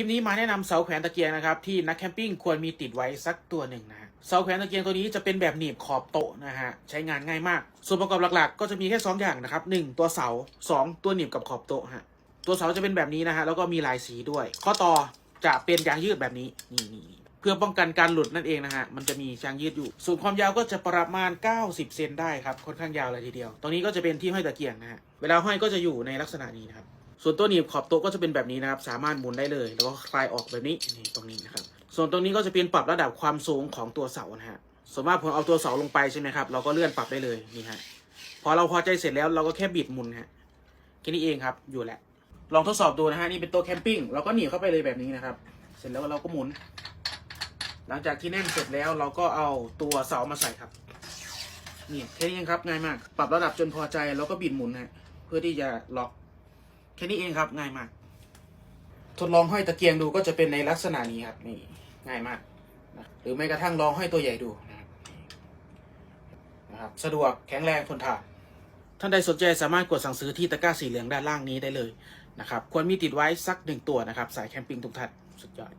ลิปนี้มาแนะนำเสาแขวนตะเกียงนะครับที่นักแคมปิ้งควรมีติดไว้สักตัวหนึ่งนะเสาแขวนตะเกียงตัวนี้จะเป็นแบบหนีบขอบโต๊ะนะฮะใช้งานง่ายมาก ส่วนประกอบหลักๆ ก็จะมีแค่สองอย่างนะครับหนึ่งตัวเสาสองตัวหนีบกับขอบโต๊ะฮะตัวเสาจะเป็นแบบนี้นะฮะแล้วก็มีลายสีด้วย ข้อต่อจะเป็นยางยืดแบบนี้นี่นี่เพื่อป้องกันการหลุดนั่นเองนะฮะ มันจะมียางยืดอยู่ ส่วนความยาวก็จะประมาณ 90 เซนได้ครับ ค่อนข้างยาวเลยทีเดียว ตรงนี้ก็จะเป็นที่ห้อยตะเกียงนะฮะ เวลาห้อยก็จะอยู่ในลักษณะนี้นะครับ ส่วนตัวหนีบขอบโต๊ะก็จะเป็นแบบนี้นะครับ สามารถหมุนได้เลย แล้วก็คลายออกแบบนี้นี่ตรงนี้นะครับ ส่วนตรงนี้ก็จะเป็นปรับระดับความสูงของตัวเสานะฮะส่วนมากผมเอาตัวเสาลงไปใช่ไหมครับ เราก็เลื่อนปรับได้เลยนี่ฮะ พอเราพอใจเสร็จแล้วเราก็แค่บิดหมุนฮะแค่นี้เองครับ อยู่แหละ ลองทดสอบดูนะฮะ นี่เป็นตัวแคมปิ้ง เราก็หนีบเข้าไปเลยแบบนี้นะครับ เสร็จแล้วเราก็หมุน หลังจากที่แน่นเสร็จแล้วเราก็เอาตัวเสามาใส่ครับ นี่แค่นี้เองครับง่ายมาก ปรับระดับจนพอใจแล้วก็บิดหมุนฮะ เพื่อที่จะล็อก ค่นี้เองครับง่ายมาก ทดลองห้อยตะเกียงดูก็จะเป็นในลักษณะนี้ครับนี่ง่ายมากนะหรือแม้กระทั่งลองห้อยตัวใหญ่ดูนะครับนะครับสะดวกแข็งแรงทนทานท่านใดสนใจสามารถกดสั่งซื้อที่ตะกร้าสีเหลืองด้านล่างนี้ได้เลยนะครับ ควรมีติดไว้สักหนึ่งตัวนะครับ สายแคมปิ้งทุกท่านสุดยอด